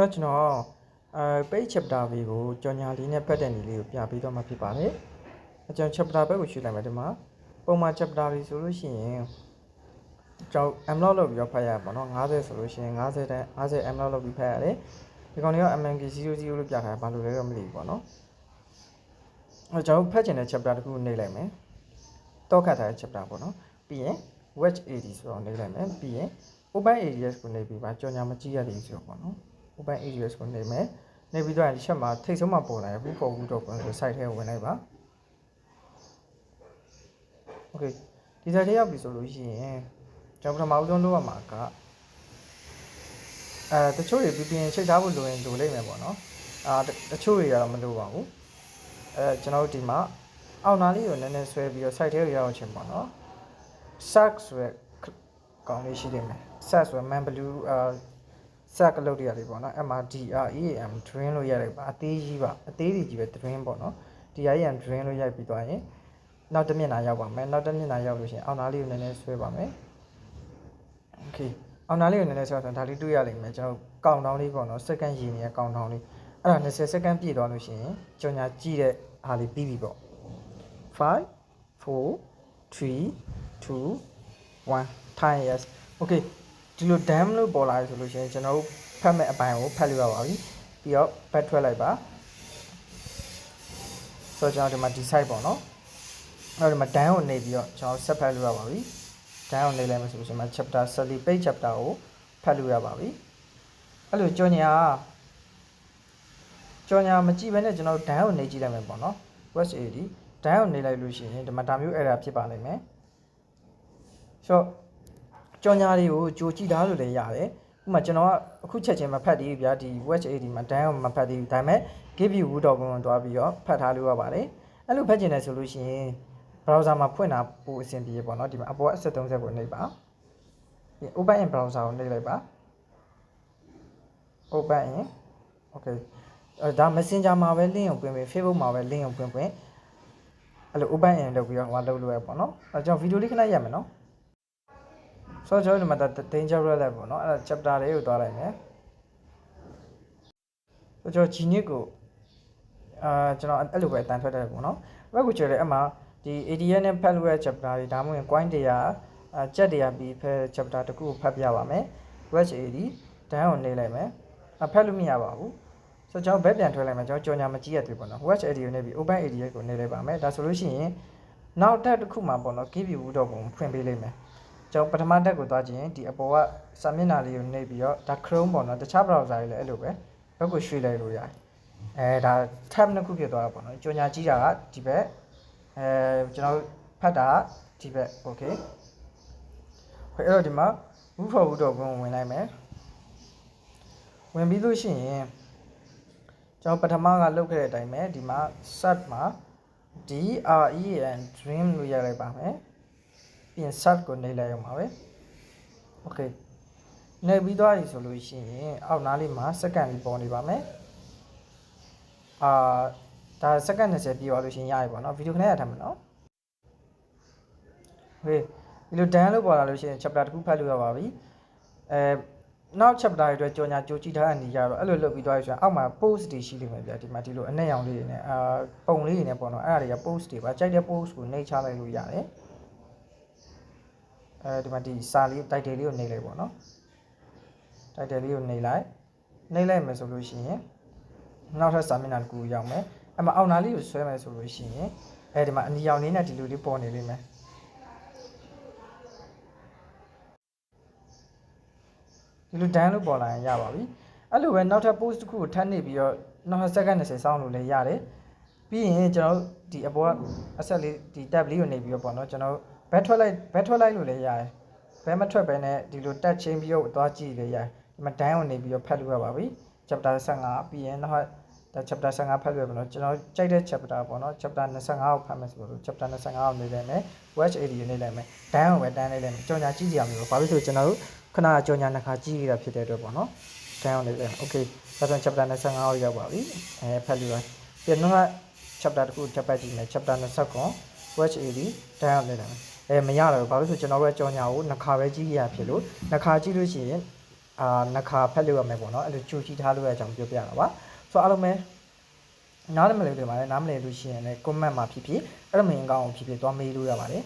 ဆိုတော့ကျွန်တော်အဲ page chapter လေးကိုကြော်ညာလေးနဲ့ပတ်တဲ့နေလေးကိုပြပေးတော့မှာဖြစ်ပါတယ်အကျွန်တော် chapter ဘက်ကိုရွှေ့လိုက်မယ်ဒီမှာပုံမှန် chapter လေးဆိုလို့ရှိရင်ကျွန်တော် unlock လုပ်ပြီးတော့ဖတ်ရပါတော့90ဆိုလို့ရှိရင်90တန်း50 unlock လုပ်ပြီးဖတ်ရတယ်ဒီကောင်လေးက MNK 00လို့ပြထားတာဘာလို့လဲတော့မသိဘူးပေါ့နော်အဲကျွန်တော်ဖတ်ချင်တဲ့ chapter တစ်ခုနေလိုက်မယ်တော့ခတ်ထားတဲ့ chapter ပေါ့နော်ပြီးရင် wedge 80ဆိုတော့နေလိုက်မယ်ပြီးရင် open areas ကိုနေပြီးပါကြော်ညာမကြည့်ရသေးဘူးဆိုတော့ပေါ့နော် open areas ကိုနေမယ်နေပြီးတော့ဒီချက်မှာထိတ်ဆုံးမှာပေါ်လာရဘူးပေါ်ဘူးတော့ကိုဆို site ထဲဝင်လိုက်ပါ okay ဒီ site ထဲရောက်ပြီဆိုလို့ရှိရင်ကျွန်တော်ပထမဦးဆုံးလုပ်ရမှာကအဲတချို့တွေ VPN ချိန်ထားဖို့လိုရင်လိုလိမ့်မယ်ပေါ့နော်အာတချို့တွေကတော့မလိုပါဘူးအဲကျွန်တော်တို့ဒီမှာအောက်နာလေးကိုနည်းနည်းဆွဲပြီးတော့ site ထဲကိုရောက်အောင်ချင်းပေါ့နော် sac ဆိုရယ်ကောင်းလေးရှိနေမယ် sac ဆိုရယ် man blue အာ sac လုပ်ရရတယ်ပေါ့နော် MRDREAM drain လို့ရလိုက်ပါအသေးကြီးပါအသေးကြီးပဲ drain ပေါ့နော် DREAM drain လို့ရိုက်ပြီးသွားရင်နောက်တစ်မျက်နှာရောက်ပါမယ်နောက်တစ်မျက်နှာရောက်လို့ရှိရင်အောက်နားလေးကိုနည်းနည်းဆွဲပါမယ် okay အောက်နားလေးကိုနည်းနည်းဆွဲဆိုဒါလေးတွေ့ရလိမ့်မယ်ကျွန်တော်ကောင်တောင်းလေးပေါ့နော် second ရည်နေတဲ့ကောင်တောင်းလေးအဲ့ဒါ20 second ပြည့်သွားလို့ရှိရင်ကြော်ညာကြည့်တဲ့အားလေးပြီးပြီပေါ့5 4 3 2 1 time yes okay ဒီလို dam လို့ပေါ်လာရဆိုလို့ရှိရင်ကျွန်တော်တို့ဖတ်မဲ့အပိုင်းကိုဖတ်လို့ရပါပြီပြီးတော့ back ထွက်လိုက်ပါဆိုတော့ကျွန်တော်ဒီမှာ decide ပေါ့နော်အဲ့တော့ဒီမှာ dam ကိုနေပြီးတော့ကျွန်တော်ဆက်ဖတ်လို့ရပါပြီ dam ကိုနေလိုက်မယ်ဆိုလို့ရှိရင် chapter 30 page chapter ကိုဖတ်လို့ရပါပြီအဲ့လိုကြော်ညာကြော်ညာမကြည့်ဘဲနဲ့ကျွန်တော် dam ကိုနေကြည့်လိုက်မယ်ပေါ့နော် west ad dam ကိုနေလိုက်လို့ရှိရင်ဒီမှာဒါမျိုး error ဖြစ်ပါလိမ့်မယ်ဆိုတော့ ကြော်ညာတွေကိုကြိုကြည့်ထားလို့လည်းရတယ်ဥပမာကျွန်တော်ကအခုချက်ချင်းမဖတ်သေးဘူးဗျာဒီ watch 80မှာတန်းအောင်မဖတ်သေးဘူးဒါပေမဲ့ give you wood တော့ဘုံတွားပြီးတော့ဖတ်ထားလို့ရပါတယ်အဲ့လိုဖတ်ကျင်တယ်ဆိုလို့ရှိရင် browser မှာဖွင့်တာပိုအဆင်ပြေပေါ့နော်ဒီမှာအပေါ်အဆက်30ကိုနှိပ်ပါဒီ open in browser ကိုနှိပ်လိုက်ပါ open in okay အဲဒါ messenger မှာပဲ link ကိုပွင့်ပွင့် facebook မှာပဲ link ကိုပွင့်ပွင့်အဲ့လို open in လုပ်ပြီးတော့ဟိုကလုပ်လို့ရပေါ့နော်အဲကျွန်တော်ဗီဒီယိုလေးခဏရမယ်နော် ဆိုတော့ကျွန်တော်ဒီမှာ danger level ပေါ့နော်အဲ့ဒါ chapter လေးကိုသွားလိုက်မယ်ဆိုတော့ကျွန်တော် G-Nit ကိုအာကျွန်တော်အဲ့လိုပဲအတန်ထွက်တယ်ပေါ့နော်ဘက်ကိုကျတယ်အမှဒီ ADN နဲ့ဖတ်လို့ရ chapter တွေဒါမှမဟုတ် coin တရားအချက်တရားပြီးဖတ် chapter တစ်ခုကိုဖတ်ပြပါမယ် watch AD တန်းကိုနေလိုက်မယ်အဖတ်လို့မရပါဘူးဆိုတော့ကျွန်တော်ဘက်ပြန်ထွက်လိုက်မယ်ကျွန်တော်ကြော်ညာမကြည့်ရသေးဘူးပေါ့နော် watch AD ကိုနေပြီး open AD ကိုနေလိုက်ပါမယ်ဒါဆိုလို့ရှိရင်နောက်တက်တစ်ခုမှပေါ့နော် give you တော့ပုံဖွင့်ပေးလိုက်မယ် ကျွန်တော်ပထမတက်ကိုသွားခြင်းဒီအပေါ်ကစာမျက်နှာလေးကိုနှိပ်ပြီးတော့ဒါ Chrome ပေါ့နော်တခြား browser တွေလည်းအဲ့လိုပဲဘက်ကိုရွှေ့လိုက်လို့ရတယ်အဲဒါ tab နှစ်ခုဖြစ်သွားတာပေါ့နော်ကြော်ညာကြည့်တာကဒီဘက်အဲကျွန်တော်ဖတ်တာကဒီဘက် okay အဲ့တော့ဒီမှာ move forward တော့ဝင်ဝင်လိုက်မယ်ဝင်ပြီးလို့ရှိရင်ကျွန်တော်ပထမကလုပ်ခဲ့တဲ့အတိုင်းပဲဒီမှာ search မှာ D R E N dream လို့ရလိုက်ပါမယ် ပြီးရင် search ကိုနှိပ်လိုက်ရမှာပဲ okay နှိပ်ပြီးသွားပြီဆိုလို့ရှိရင်အောက်နားလေးမှာ second လေးပေါ်နေပါမယ်အာဒါ second 20ပြီးသွားလို့ရှိရင်ရပြီပေါ့နော်ဗီဒီယိုခဏရထားမယ်နော် okay ဒီလို down လို့ပေါ်လာလို့ရှိရင် chapter တစ်ခုဖတ်လို့ရပါပြီအဲနောက် chapter တွေအတွက်ကြော်ညာကြိုကြည့်ထားတဲ့နေရာတော့အဲ့လိုလုပ်ပြီးသွားပြီဆိုရင်အောက်မှာ post တွေရှိလိမ့်မယ်ဗျာဒီမှာဒီလိုအနက်ရောင်လေးတွေနဲ့အာပုံလေးတွေနဲ့ပေါ့နော်အဲ့ဒါတွေက post တွေပါကြိုက်တဲ့ post ကိုနှိပ်ချလိုက်လို့ရတယ် အဲဒီမှာဒီစာလေး title လေးကိုနှိပ်လိုက်ပေါ့နော် title လေးကိုနှိပ်လိုက်နှိပ်လိုက်မယ်ဆိုလို့ရှိရင်နောက်ထပ်စာမျက်နှာတစ်ခုရောက်မယ်အဲ့မှာအောက်နာလေးကိုဆွဲမယ်ဆိုလို့ရှိရင်အဲဒီမှာအနီရောင်လေးနဲ့ဒီလိုလေးပေါ်နေလိမ့်မယ်ဒီလို down လို့ပေါ်လာရင်ရပါပြီအဲ့လိုပဲနောက်ထပ် post တစ်ခုကိုထပ်နေပြီးတော့နောက်ထပ် second 20စောင်းလို့လည်းရတယ်ပြီးရင်ကျွန်တော်တို့ဒီအပေါ်ကအဆက်လေးဒီ tab လေးကိုနေပြီးတော့ပေါ့နော်ကျွန်တော်တို့ back ထွက်လိုက် back ထွက်လိုက်လို့လည်းရတယ်ဘဲမထွက်ပဲနဲ့ဒီလို touch chain ပြီးတော့သွားကြည့်လည်းရတယ်ဒီမှာ down ကိုနေပြီးတော့ဖတ်လို့ရပါပြီ chapter 15ပြီးရင်နောက်ဒါ chapter 15ဖတ်လို့ရပါတော့ကျွန်တော်ကြိုက်တဲ့ chapter ပေါ့နော် chapter 25ကိုဖတ်မယ်ဆိုတော့ chapter 25ကိုနေလိုက်မယ် watch area နေလိုက်မယ် down ကိုပဲတန်းလိုက်လိုက်မယ်ကြော်ညာကြည့်ကြရမျိုးဘာလို့ဆိုကျွန်တော်တို့ခဏကြော်ညာနှစ်ခါကြည့်ရတာဖြစ်တဲ့အတွက်ပေါ့နော် down နေလိုက်မယ် okay ဒါဆို chapter 25ကိုရောက်ပါပြီအဲဖတ်လို့ရပြန်တော့ chapter တခုချက်ပတ်ကြည့်မယ် chapter 29 watch area down နေလိုက်မယ် အဲမရတော့ဘာလို့ဆိုကျွန်တော်တို့ကကြော်ညာကိုနှစ်ခါပဲကြည့်ရဖြစ်လို့နှစ်ခါကြည့်လို့ရှိရင်အာနှစ်ခါဖတ်လို့ရမယ်ပေါ့နော်အဲ့လိုကြိုကြည့်ထားလို့ရအကြောင်းပြောပြတာပါဆိုတော့အားလုံးပဲနားလည်မလို့တွေပါတယ်နားမလည်လို့ရှိရင်လည်း comment မှာဖြစ်ဖြစ်အဲ့လိုမင်းကောင်းအောင်ဖြစ်ဖြစ်သွားမေးလို့ရပါတယ်